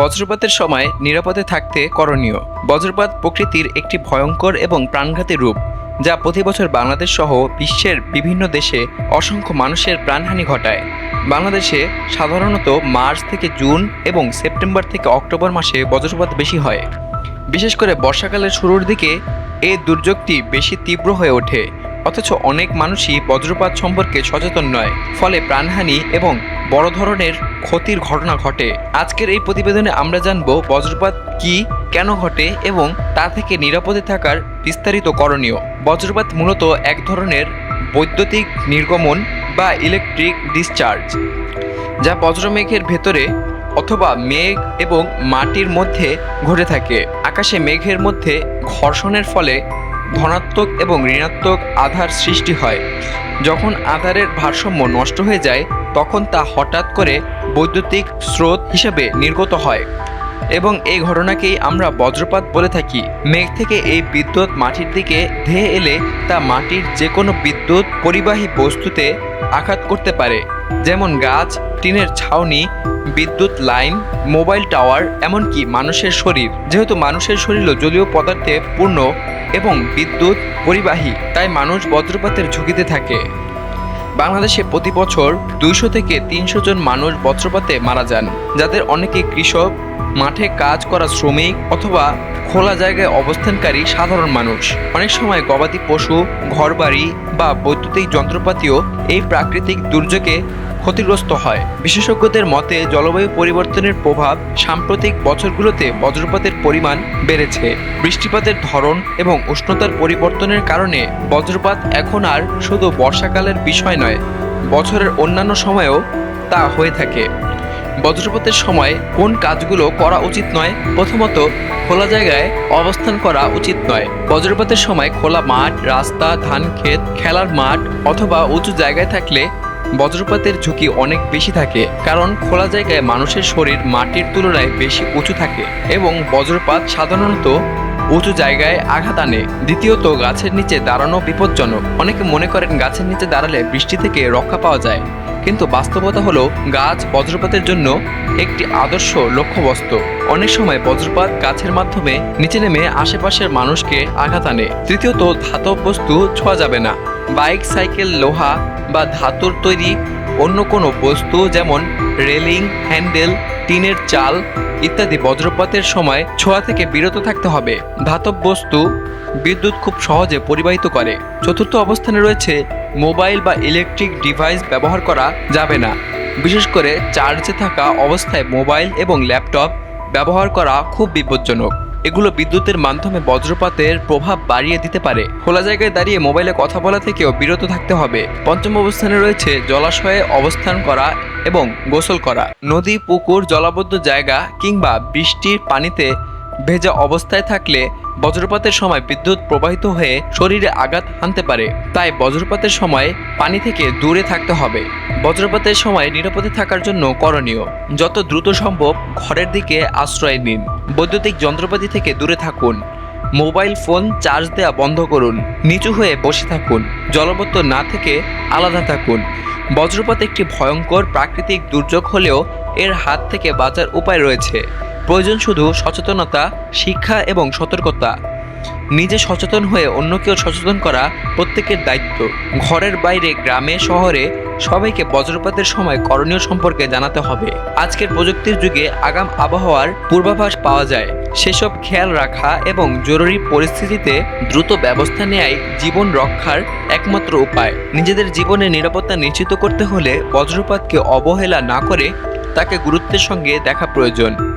বজ্রপাতের সময় নিরাপদে থাকতে করণীয়। বজ্রপাত প্রকৃতির একটি ভয়ঙ্কর এবং প্রাণঘাতী রূপ, যা প্রতি বছর বাংলাদেশ সহ বিশ্বের বিভিন্ন দেশে অসংখ্য মানুষের প্রাণহানি ঘটায়। বাংলাদেশে সাধারণত মার্চ থেকে জুন এবং সেপ্টেম্বর থেকে অক্টোবর মাসে বজ্রপাত বেশি হয়। বিশেষ করে বর্ষাকালের শুরুর দিকে এই দুর্যোগটি বেশি তীব্র হয়ে ওঠে, অথচ অনেক মানুষই বজ্রপাত সম্পর্কে সচেতন নয়, ফলে প্রাণহানি এবং বড় ধরনের ক্ষতির ঘটনা ঘটে। আজকের এই প্রতিবেদনে আমরা জানব বজ্রপাত কি, কেন ঘটে এবং তা থেকে নিরাপদে থাকার বিস্তারিত করণীয়। বজ্রপাত মূলত এক ধরনের বৈদ্যুতিক নির্গমন বা ইলেকট্রিক ডিসচার্জ যা বজ্রমেঘের ভেতরে অথবা মেঘ এবং মাটির মধ্যে ঘটে থাকে। আকাশে মেঘের মধ্যে ঘর্ষণের ফলে ধনাত্মক এবং ঋণাত্মক আধার সৃষ্টি হয়। যখন আধারের ভারসাম্য নষ্ট হয়ে যায় তখন তা হঠাৎ করে বৈদ্যুতিক স্রোত হিসেবে নির্গত হয় এবং এই ঘটনাকেই আমরা বজ্রপাত বলে থাকি। মেঘ থেকে এই বিদ্যুৎ মাটির দিকে ধেয়ে এলে তা মাটির যে কোনো বিদ্যুৎ পরিবাহী বস্তুতে আঘাত করতে পারে, যেমন গাছ, টিনের ছাউনি, বিদ্যুৎ লাইন, মোবাইল টাওয়ার, এমনকি মানুষের শরীর। যেহেতু মানুষের শরীরও জলীয় পদার্থে পূর্ণ এবং বিদ্যুৎ পরিবাহী, তাই মানুষ বজ্রপাতের ঝুঁকিতে থাকে। বাংলাদেশে প্রতি বছর দুইশো থেকে তিনশো জন মানুষ বজ্রপাতে মারা যান, যাদের অনেকে কৃষক, মাঠে কাজ করা শ্রমিক অথবা খোলা জায়গায় অবস্থানকারী সাধারণ মানুষ। অনেক সময় গবাদি পশু, ঘরবাড়ি বা বৈদ্যুতিক যন্ত্রপাতিও এই প্রাকৃতিক দুর্যোগে ক্ষতিগ্রস্ত হয়। বিশেষজ্ঞদের মতে, জলবায়ু পরিবর্তনের প্রভাব সাম্প্রতিক বছরগুলোতে বজ্রপাতের পরিমাণ বেড়েছে। বৃষ্টিপাতের ধরন এবং উষ্ণতার পরিবর্তনের কারণে বজ্রপাত এখন আর শুধু বর্ষাকালের বিষয় নয়, বছরের অন্যান্য সময়েও তা হয়ে থাকে। বজ্রপাতের সময় কোন কাজগুলো করা উচিত নয়, প্রথমত খোলা জায়গায় অবস্থান করা উচিত নয়। বজ্রপাতের সময় খোলা মাঠ, রাস্তা, ধান, ক্ষেত, খেলার মাঠ অথবা উঁচু জায়গায় থাকলে বজ্রপাতের ঝুঁকি অনেক বেশি থাকে, কারণ খোলা জায়গায় মানুষের শরীর মাটির তুলনায় বেশি উঁচু থাকে এবং বজ্রপাত সাধারণত উঁচু জায়গায় আঘাত আনে। দ্বিতীয়ত, গাছের নিচে দাঁড়ানো বিপজ্জনক। অনেকে মনে করেন গাছের নিচে দাঁড়ালে বৃষ্টি থেকে রক্ষা পাওয়া যায়। কিন্তু বাস্তবতা হলো, গাছ বজ্রপাতের জন্য একটি আদর্শ লক্ষ্যবস্তু। অনেক সময় বজ্রপাত গাছের মাধ্যমে নিচে নেমে আশেপাশের মানুষকে আঘাত আনে। তৃতীয়ত, ধাতব বস্তু ছোঁয়া যাবে না। বাইক, সাইকেল, লোহা বা ধাতুর তৈরি অন্য কোনো বস্তু যেমন রেলিং, হ্যান্ডেল, টিনের চাল ইত্যাদি বজ্রপাতের সময় ছোঁয়া থেকে বিরত থাকতে হবে। ধাতব বস্তু বিদ্যুৎ খুব সহজে পরিবাহিত করে। চতুর্থ অবস্থানে রয়েছে মোবাইল বা ইলেকট্রিক ডিভাইস ব্যবহার করা যাবে না। বিশেষ করে চার্জে থাকা অবস্থায় মোবাইল এবং ল্যাপটপ ব্যবহার করা খুব বিপজ্জনক। এগুলো বিদ্যুতের মাধ্যমে বজ্রপাতের প্রভাব বাড়িয়ে দিতে পারে। খোলা জায়গায় দাঁড়িয়ে মোবাইলে কথা বলা থেকেও বিরত থাকতে হবে। পঞ্চম অবস্থানে রয়েছে জলাশয়ে অবস্থান করা এবং গোসল করা। নদী, পুকুর, জলাবদ্ধ জায়গা কিংবা বৃষ্টির পানিতে ভেজা অবস্থায় থাকলে বজ্রপাতের সময় বিদ্যুৎ প্রবাহিত হয়ে শরীরে আঘাত হানতে পারে। তাই বজ্রপাতের সময় পানি থেকে দূরে থাকতে হবে। বজ্রপাতের সময় নিরাপদে থাকার জন্য করণীয়। যত দ্রুত সম্ভব ঘরের দিকে আশ্রয় নিন। বৈদ্যুতিক যন্ত্রপাতি থেকে দূরে থাকুন। মোবাইল ফোন চার্জ দেওয়া বন্ধ করুন। নিচু হয়ে বসে থাকুন। জলবদ্ধ না থেকে আলাদা থাকুন। বজ্রপাত একটি ভয়ঙ্কর প্রাকৃতিক দুর্যোগ হলেও এর হাত থেকে বাঁচার উপায় রয়েছে। প্রয়োজন শুধু সচেতনতা, শিক্ষা এবং সতর্কতা। নিজে সচেতন হয়ে অন্যকেও সচেতন করা প্রত্যেকের দায়িত্ব। ঘরের বাইরে, গ্রামে, শহরে সবাইকে বজ্রপাতের সময় করণীয় সম্পর্কে জানাতে হবে। আজকের প্রযুক্তির যুগে আগাম আবহাওয়ার পূর্বাভাস পাওয়া যায়। সেসব খেয়াল রাখা এবং জরুরি পরিস্থিতিতে দ্রুত ব্যবস্থা নেয়াই জীবন রক্ষার একমাত্র উপায়। নিজেদের জীবনে নিরাপত্তা নিশ্চিত করতে হলে বজ্রপাতকে অবহেলা না করে তাকে গুরুত্বের সঙ্গে দেখা প্রয়োজন।